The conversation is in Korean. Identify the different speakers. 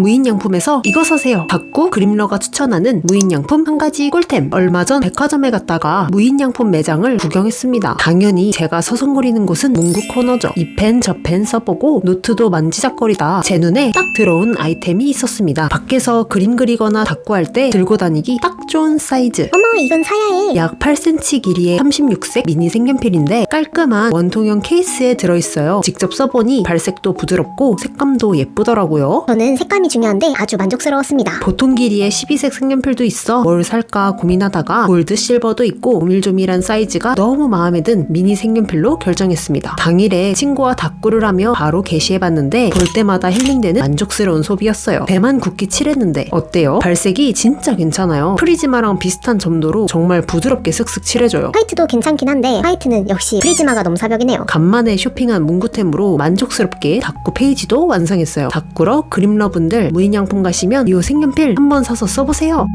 Speaker 1: 무인양품에서 이거 사세요. 닫고 그림러가 추천하는 무인양품 한 가지 꿀템. 얼마 전 백화점에 갔다가 무인양품 매장을 구경했습니다. 당연히 제가 서성거리는 곳은 문구 코너죠. 이 펜 저 펜 써보고 노트도 만지작거리다 제 눈에 딱 들어온 아이템이 있었습니다. 밖에서 그림 그리거나 닦고 할때 들고 다니기 딱 좋은 사이즈.
Speaker 2: 어머 이건 사야 해.
Speaker 1: 약 8cm 길이의 36색 미니 색연필인데 깔끔한 원통형 케이스에 들어있어요. 직접 써보니 발색도 부드럽고 색감도 예쁘더라고요.
Speaker 2: 저는 색감이 중요한데 아주 만족스러웠습니다.
Speaker 1: 보통 길이의 12색 색연필도 있어 뭘 살까 고민하다가 골드 실버도 있고 오밀조밀한 사이즈가 너무 마음에 든 미니 색연필로 결정했습니다. 당일에 친구와 닥구를 하며 바로 게시해봤는데 볼 때마다 힐링되는 만족스러운 소비였어요. 배만 굳기 칠했는데 어때요? 발색이 진짜 괜찮아요. 프리즈마랑 비슷한 점도로 정말 부드럽게 슥슥 칠해줘요.
Speaker 2: 화이트도 괜찮긴 한데 화이트는 역시 프리즈마가 넘사벽이네요.
Speaker 1: 간만에 쇼핑한 문구템으로 만족스럽게 닥구 페이지도 완성했어요. 닥구러 그림러 분들 무인양품 가시면 이 색연필 한번 사서 써보세요.